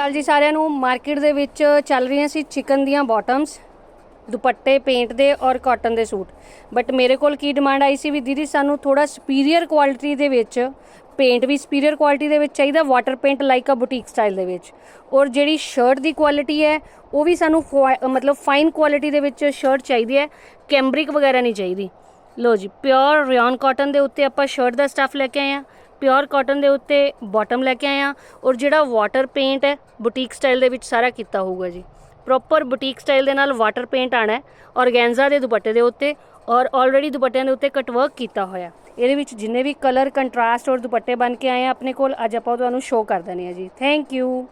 ਕਾਲ ਜੀ, ਸਾਰਿਆਂ ਨੂੰ ਮਾਰਕੀਟ ਦੇ ਵਿੱਚ ਚੱਲ ਰਹੀਆਂ ਸੀ ਚਿਕਨ ਦੀਆਂ ਬਾਟਮਸ, ਦੁਪੱਟੇ, ਪੇਂਟ ਦੇ ਔਰ ਕਾਟਨ ਦੇ ਸੂਟ। ਬਟ ਮੇਰੇ ਕੋਲ ਕੀ ਡਿਮਾਂਡ ਆਈ ਸੀ ਵੀ ਦੀਦੀ, ਸਾਨੂੰ ਥੋੜਾ ਸੁਪੀਰੀਅਰ ਕੁਆਲਿਟੀ ਦੇ ਵਿੱਚ ਪੇਂਟ ਵੀ ਸੁਪੀਰੀਅਰ ਕੁਆਲਿਟੀ ਦੇ ਵਿੱਚ ਚਾਹੀਦਾ water paint like uh boutique style ਦੇ ਵਿੱਚ। ਔਰ ਜਿਹੜੀ ਸ਼ਰਟ ਦੀ ਕੁਆਲਿਟੀ ਹੈ, ਉਹ ਵੀ ਸਾਨੂੰ ਫੁਆ- ਮਤਲਬ ਫਾਈਨ ਕੁਆਲਿਟੀ ਦੇ ਵਿੱਚ ਸ਼ਰਟ ਚਾਹੀਦੀ ਹੈ ਕੈਂਬਰਿਕ ਵਗੈਰਾ ਨਹੀਂ ਚਾਹੀਦੀ। ਲੋ ਜੀ ਪਿਓਰ ਰਿਓਨ ਕਾਟਨ ਦੇ ਉੱਤੇ ਆਪਾਂ ਸ਼ਰਟ ਦਾ ਸਟਫ ਲੈ ਕੇ ਆਏ ਆ ਪਿਓਰ ਕਾਟਨ ਦੇ ਉੱਤੇ ਬਾਟਮ ਲੈ ਕੇ ਆਏ ਆ ਔਰ ਜਿਹੜਾ ਵਾਟਰ ਪੇਂਟ ਹੈ ਬੁਟੀਕ ਸਟਾਈਲ ਦੇ ਵਿੱਚ ਸਾਰਾ ਕੀਤਾ ਹੋਊਗਾ ਜੀ। ਪ੍ਰੋਪਰ ਬੁਟੀਕ ਸਟਾਈਲ ਦੇ ਨਾਲ ਵਾਟਰ ਪੇਂਟ ਆਣਾ ਹੈ ਔਰਗੈਂਜ਼ਾ ਦੇ ਦੁਪੱਟੇ ਦੇ ਉੱਤੇ ਔਰ ਆਲਰੇਡੀ ਦੁਪੱਟਿਆਂ ਦੇ ਉੱਤੇ ਕਟ ਵਰਕ ਕੀਤਾ ਹੋਇਆ ਇਹਦੇ ਵਿੱਚ ਜਿੰਨੇ ਵੀ ਕਲਰ ਕੰਟਰਾਸਟ ਔਰ ਦੁਪੱਟੇ ਬਣ ਕੇ ਆਏ ਆ, ਆਪਣੇ ਕੋਲ ਅੱਜ ਆਪਾਂ ਤੁਹਾਨੂੰ ਸ਼ੋਅ ਕਰ ਦਨੇ ਆ ਜੀ। Thank you